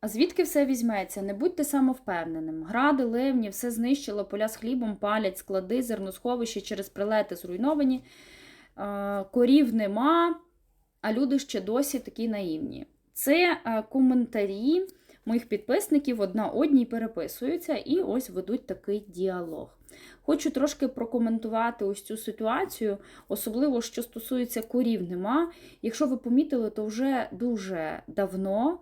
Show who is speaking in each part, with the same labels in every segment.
Speaker 1: А звідки все візьметься? Не будьте самовпевненим. Гради, ливні, все знищило, поля з хлібом палять, склади, зерносховища через прилети зруйновані. Корів нема, а люди ще досі такі наївні. Це е, коментарі моїх підписників одна одній переписуються і ось ведуть такий діалог. Хочу трошки прокоментувати ось цю ситуацію, особливо що стосується корів нема. Якщо ви помітили, то вже дуже давно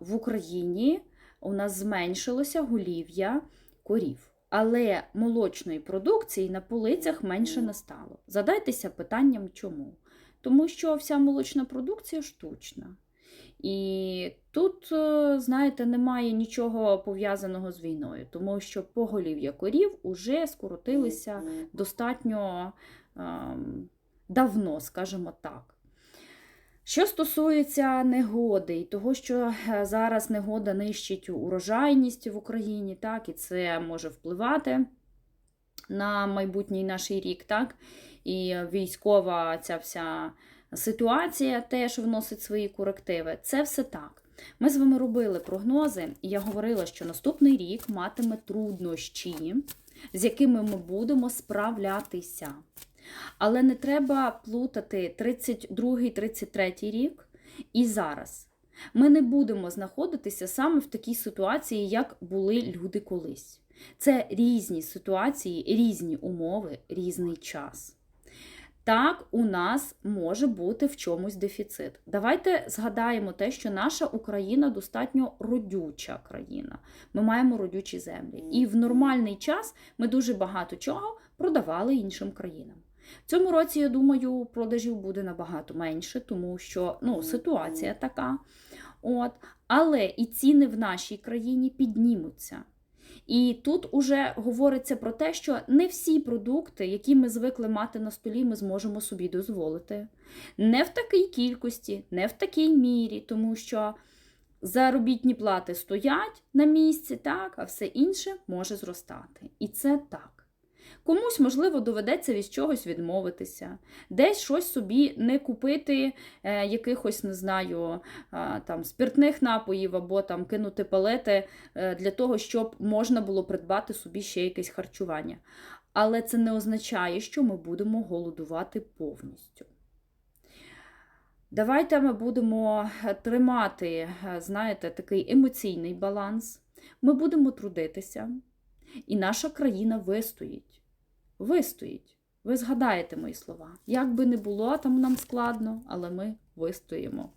Speaker 1: в Україні у нас зменшилося голів'я корів. Але молочної продукції на полицях менше не стало. Задайтеся питанням, чому? Тому що вся молочна продукція штучна. І тут, е, знаєте, немає нічого пов'язаного з війною, тому що поголів'я корів уже скоротилися достатньо ем, давно, скажімо так. Що стосується негоди і того, що е, зараз негода нищить урожайність в Україні, так, і це може впливати на майбутній наш рік, так, і військова ця вся ситуація теж вносить свої корективи. Це все так. Ми з вами робили прогнози, і я говорила, що наступний рік матиме труднощі, з якими ми будемо справлятися. Але не треба плутати 32-33 рік і зараз. Ми не будемо знаходитися саме в такій ситуації, як були люди колись. Це різні ситуації, різні умови, різний час. Так, у нас може бути в чомусь дефіцит. Давайте згадаємо те, що наша Україна достатньо родюча країна. Ми маємо родючі землі. І в нормальний час ми дуже багато чого продавали іншим країнам. В цьому році, я думаю, продажів буде набагато менше, тому що ну, ситуація така. От. Але і ціни в нашій країні піднімуться. І тут уже говориться про те, що не всі продукти, які ми звикли мати на столі, ми зможемо собі дозволити. Не в такій кількості, не в такій мірі, тому що заробітні плати стоять на місці, так, а все інше може зростати. І це так. Комусь, можливо, доведеться від чогось відмовитися, десь щось собі не купити, е, якихось, не знаю, е, там, спиртних напоїв або там кинути палети е, для того, щоб можна було придбати собі ще якесь харчування. Але це не означає, що ми будемо голодувати повністю. Давайте ми будемо тримати, е, знаєте, такий емоційний баланс. Ми будемо трудитися, і наша країна вистоїть. Вистоїть. Ви згадаєте мої слова. Як би не було там нам складно, але ми вистоїмо.